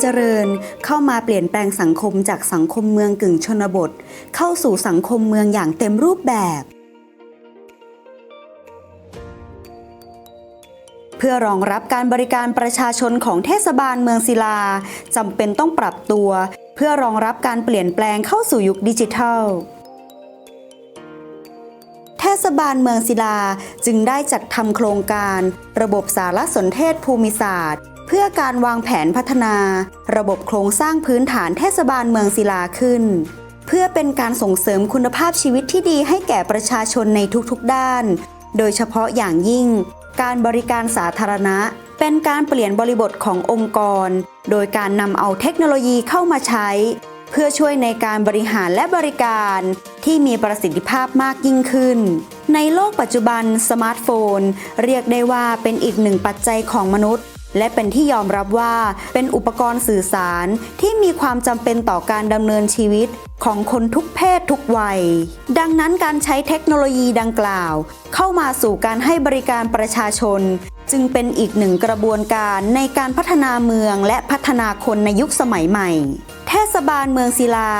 เจริญ เข้ามาเปลี่ยนแปลงสังคมจากสังคมเมืองกึ่งชนบท เข้าสู่สังคมเมืองอย่างเต็มรูปแบบ เพื่อรองรับการบริการประชาชนของเทศบาลเมืองศิลาจำเป็นต้องปรับตัว เพื่อรองรับการเปลี่ยนแปลงเข้าสู่ยุคดิจิทัลเทศบาลเมืองศิลาจึงได้จัดทำโครงการ ระบบสารสนเทศภูมิศาสตร์ พื่อการวางแผนพัฒนา ระบบโครงสร้างพื้นฐานเทศบาลเมืองศิลาขึ้น เพื่อเป็นการส่งเสริมคุณภาพชีวิตที่ดีให้แก่ประชาชนในทุกๆด้าน โดยเฉพาะอย่างยิ่ง การบริการสาธารณะ เป็นการเปลี่ยนบริบทขององค์กร โดยการนำเอาเทคโนโลยีเข้ามาใช้ เพื่อช่วยในการบริหารและบริการที่มีประสิทธิภาพมากยิ่งขึ้น ในโลกปัจจุบันสมาร์ทโฟน เรียกได้ว่าเป็นอีกหนึ่งปัจจัยของมนุษย์ และเป็นที่ยอมรับว่าเป็นอุปกรณ์สื่อสารที่มีความจำเป็นต่อการดำเนินชีวิตของคนทุกเพศทุกวัย ดังนั้นการใช้เทคโนโลยีดังกล่าว เข้ามาสู่การให้บริการประชาชน จึงเป็นอีกหนึ่งกระบวนการในการพัฒนาเมืองและพัฒนาคนในยุคสมัยใหม่ เทศบาลเมืองศิลา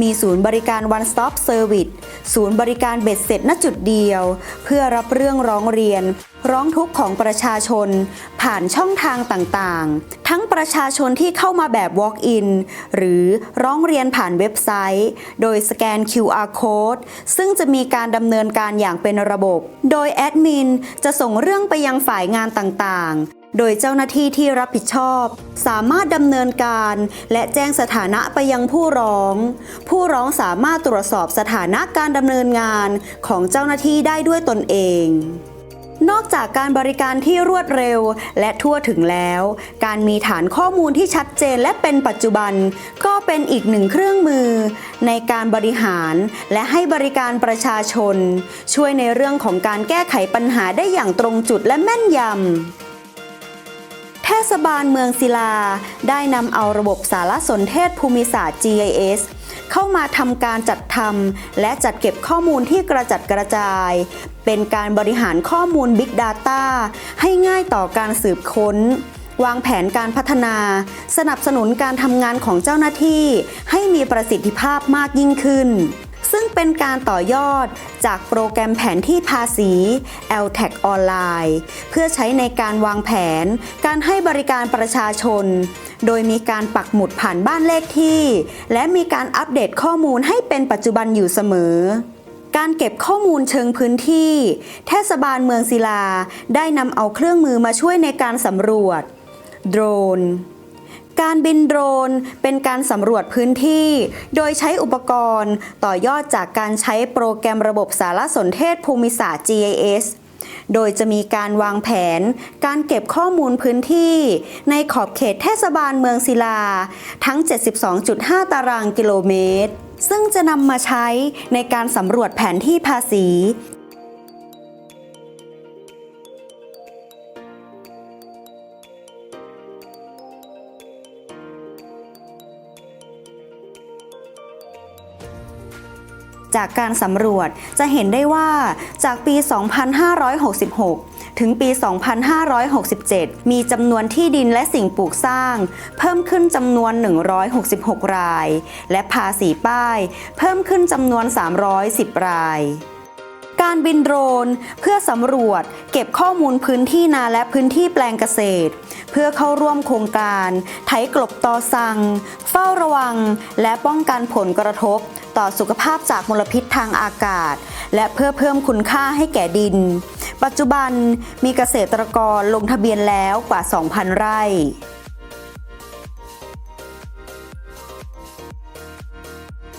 มีศูนย์บริการ One Stop Service ศูนย์บริการเบ็ดเสร็จณจุดเดียว เพื่อรับเรื่องร้องเรียน ร้องทุกข์ของประชาชน ผ่านช่องทางต่างๆ ทั้งประชาชนที่เข้ามาแบบ Walk-in หรือร้องเรียนผ่านเว็บไซต์ โดยสแกน QR Code ซึ่งจะมีการดำเนินการอย่างเป็นระบบ โดยแอดมินจะส่งเรื่องไปยังฝ่ายงานต่างๆ โดยเจ้าหน้าที่ที่รับผิดชอบ สามารถดำเนินการและแจ้งสถานะไปยังผู้ร้อง ผู้ร้องสามารถตรวจสอบสถานะการดำเนินงานของเจ้าหน้าที่ได้ด้วยตนเองนอกจากการบริการที่รวดเร็วและทั่วถึงแล้ว การมีฐานข้อมูลที่ชัดเจนและเป็นปัจจุบัน ก็เป็นอีกหนึ่งเครื่องมือ ในการบริหารและให้บริการประชาชน ช่วยในเรื่องของการแก้ไขปัญหาได้อย่างตรงจุดและแม่นยำ ทศบาลเมืองศิลา ได้นำเอาระบบสารสนเทศภูมิศาสตร์ GIS เข้ามาทำการจัดทำและจัดเก็บข้อมูลที่กระจัดกระจาย เป็นการบริหารข้อมูล Big Data ให้ง่ายต่อการสืบค้น วางแผนการพัฒนา สนับสนุนการทำงานของเจ้าหน้าที่ ให้มีประสิทธิภาพมากยิ่งขึ้น ซึ่งเป็นการต่อยอดจากโปรแกรมแผนที่ภาษี LTAC ออนไลน์เพื่อใช้ในการวางแผน การให้บริการประชาชน โดยมีการปักหมุดผ่านบ้านเลขที่ และมีการอัปเดตข้อมูลให้เป็นปัจจุบันอยู่เสมอการเก็บข้อมูลเชิงพื้นที่ เทศบาลเมืองศิลา ได้นำเอาเครื่องมือมาช่วยในการสำรวจ โดรน การบินโดรนเป็นการสำรวจพื้นที่ โดยใช้อุปกรณ์ ต่อยอดจากการใช้โปรแกรมระบบสารสนเทศภูมิศาสตร์ GIS โดยจะมีการวางแผน การเก็บข้อมูลพื้นที่ ในขอบเขตเทศบาลเมืองศิลา ทั้ง 72.5 ตารางกิโลเมตร ซึ่งจะนำมาใช้ในการสำรวจแผนที่ภาษี จากการสำรวจจะเห็นได้ว่าจากปี 2566 ถึงปี 2567 มีจำนวนที่ดินและสิ่งปลูกสร้าง เพิ่มขึ้นจำนวน 166 ราย และภาษีป้าย เพิ่มขึ้นจำนวน 310 รายการบินโดรนเพื่อสำรวจเก็บข้อมูลพื้นที่นาและพื้นที่แปลงเกษตร เพื่อเข้าร่วมโครงการ ไถกลบตอสัง เฝ้าระวัง และป้องกันผลกระทบ ต่อสุขภาพจากมลพิษทางอากาศ และเพื่อเพิ่มคุณค่าให้แก่ดิน ปัจจุบันมีเกษตรกรลงทะเบียนแล้วกว่า 2,000 ไร่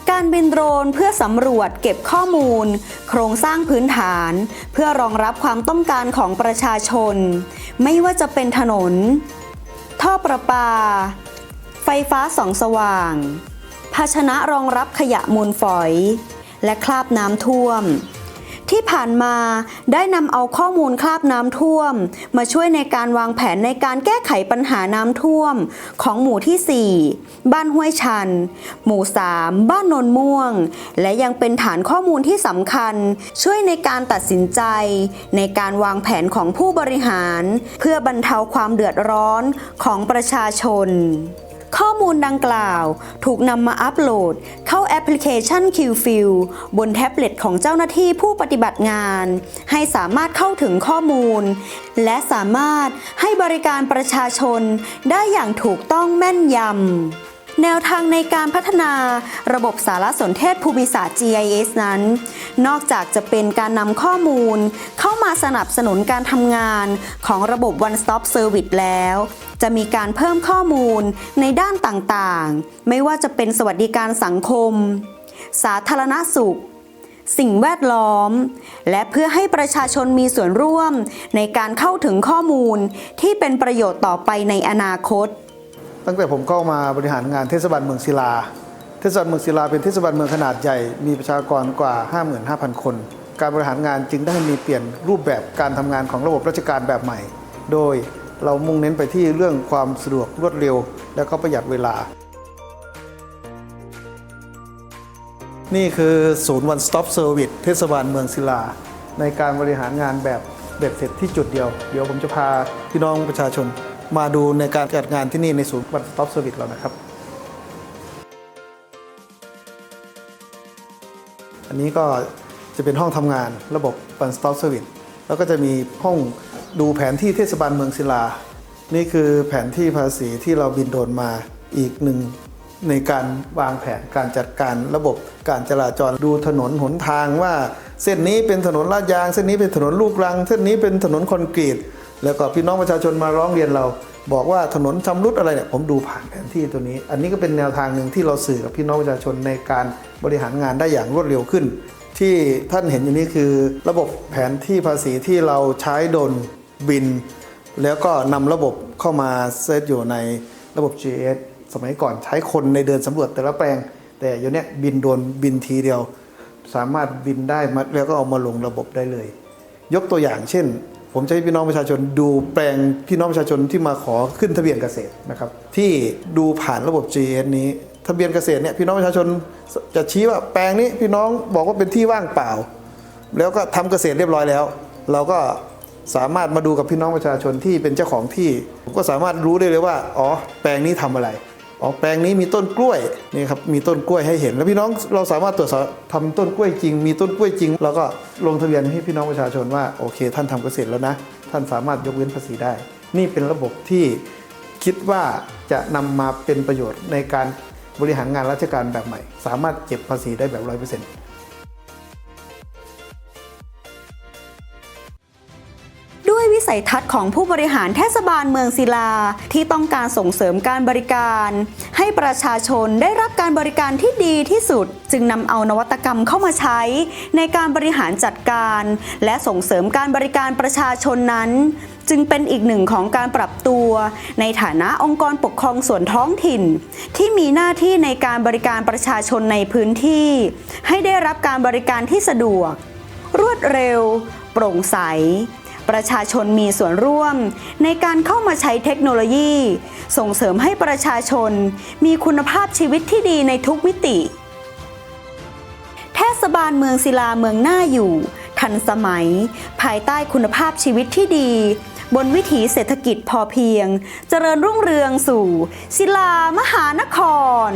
การบินโดรนเพื่อสำรวจเก็บข้อมูล โครงสร้างพื้นฐาน เพื่อรองรับความต้องการของประชาชน ไม่ว่าจะเป็นถนน ท่อประปา ไฟฟ้าส่องสว่าง ภาชนะรองรับขยะมูลฝอย และคราบน้ำท่วม ที่ผ่านมาได้นำเอาข้อมูลคราบน้ำท่วม มาช่วยในการวางแผนในการแก้ไขปัญหาน้ำท่วม ของหมู่ที่ 4 บ้านห้วยชัน หมู่ 3 บ้านนนม่วง และยังเป็นฐานข้อมูลที่สำคัญ ช่วยในการตัดสินใจ ในการวางแผนของผู้บริหาร เพื่อบรรเทาความเดือดร้อนของประชาชน ข้อมูลดังกล่าว ถูกนำมาอัปโหลด เข้าแอปพลิเคชัน QFIL บนแท็บเล็ตของเจ้าหน้าที่ผู้ปฏิบัติงาน ให้สามารถเข้าถึงข้อมูล และสามารถให้บริการประชาชนได้อย่างถูกต้องแม่นยำ แนวทางในการพัฒนาระบบสารสนเทศภูมิศาสตร์ GIS นั้น นอกจากจะเป็นการนำข้อมูล เข้ามาสนับสนุนการทำงานของระบบ One Stop Service แล้ว จะมีการเพิ่มข้อมูลในด้านต่างๆ ไม่ว่าจะเป็นสวัสดิการสังคม สาธารณสุข สิ่งแวดล้อม และเพื่อให้ประชาชนมีส่วนร่วมในการเข้าถึงข้อมูลที่เป็นประโยชน์ต่อไปในอนาคต ตั้งแต่ผมเข้ามาบริหารงานเทศบาลเมืองศิลา เทศบาลเมืองศิลาเป็นเทศบาลเมืองขนาดใหญ่ มีประชากรกว่า 55,000 คน การบริหารงานจึงได้มีเปลี่ยนรูปแบบการทำงานของระบบราชการแบบใหม่ โดยเรามุ่งเน้นไปที่เรื่องความสะดวกรวดเร็ว และก็ประหยัดเวลา นี่คือศูนย์ One Stop Service เทศบาลเมืองศิลา ในการบริหารงานแบบเบ็ดเสร็จที่จุดเดียว เดี๋ยวผมจะพาพี่น้องประชาชน มาดูในการจัดงานที่นี่ในศูนย์ One Stop Service เรานะครับ อันนี้ก็จะเป็นห้องทำงานระบบ One Stop Service แล้วก็จะมีห้องดูแผนที่เทศบาลเมืองศิลา นี่คือแผนที่ภาษีที่เราบินโดรนมาอีกหนึ่งในการวางแผนการจัดการระบบการจราจรดูถนนหนทางว่า เส้นนี้เป็นถนนลาดยาง เส้นนี้เป็นถนนลูกรัง เส้นนี้เป็นถนนคอนกรีต แล้วก็พี่น้องประชาชนมาร้องเรียนเรา บอกว่าถนนชำรุดอะไรเนี่ยผมดูผ่านแผนที่ตัวนี้ อันนี้ก็เป็นแนวทางหนึ่งที่เราสื่อกับพี่น้องประชาชนในการบริหารงานได้อย่างรวดเร็วขึ้น ที่ท่านเห็นอยู่นี้คือ ระบบแผนที่ภาษีที่เราใช้โดนบิน แล้วก็นำระบบเข้ามาเซตอยู่ในระบบ GS สมัยก่อนใช้คนในเดินสำรวจแต่ละแปลง แต่เดี๋ยวนี้บินโดนบินทีเดียว สามารถบินได้มาแล้วก็เอามาลงระบบได้เลย ยกตัวอย่างเช่น ผมจะให้พี่น้องประชาชนดูแปลงพี่น้องประชาชนที่มาขอขึ้นทะเบียนเกษตรนะครับที่ดูผ่านระบบ GS นี้ ทะเบียนเกษตรเนี่ยพี่น้องประชาชนจะชี้ว่าแปลงนี้พี่น้องบอกว่าเป็นที่ว่างเปล่า แล้วก็ทำเกษตรเรียบร้อยแล้ว เราก็สามารถมาดูกับพี่น้องประชาชนที่เป็นเจ้าของที่ผมก็สามารถรู้ได้เลยว่า อ๋อ แปลงนี้ทำอะไร อ๋อแปลงนี้มีต้นกล้วยนี่ครับมีต้นกล้วยให้เห็น แล้วพี่น้องเราสามารถตรวจสอบทำต้นกล้วยจริง มีต้นกล้วยจริง แล้วก็ลงทะเบียนให้พี่น้องประชาชนว่าโอเค ท่านทำเกษตรแล้วนะ ท่านสามารถยกเว้นภาษีได้ นี่เป็นระบบที่คิดว่าจะนำมาเป็นประโยชน์ในการบริหารงานราชการแบบใหม่ สามารถเก็บภาษีได้แบบร้อยเปอร์เซ็นต์ วิสัยทัศน์ของผู้บริหารเทศบาลเมืองศิลา ที่ต้องการส่งเสริมการบริการ ให้ประชาชนได้รับการบริการที่ดีที่สุด จึงนำเอานวัตกรรมเข้ามาใช้ ในการบริหารจัดการ และส่งเสริมการบริการประชาชนนั้น จึงเป็นอีกหนึ่งของการปรับตัว ในฐานะองค์กรปกครองส่วนท้องถิ่น ที่มีหน้าที่ในการบริการประชาชนในพื้นที่ ให้ได้รับการบริการที่สะดวก รวดเร็ว โปร่งใส ประชาชนมีส่วนร่วม ในการเข้ามาใช้เทคโนโลยี ส่งเสริมให้ประชาชน มีคุณภาพชีวิตที่ดีในทุกมิติ เทศบาลเมืองศิลาเมืองหน่าอยู่ ทันสมัย ภายใต้คุณภาพชีวิตที่ดี บนวิถีเศรษฐกิจพอเพียง เจริญรุ่งเรืองสู่ศิลามหานคร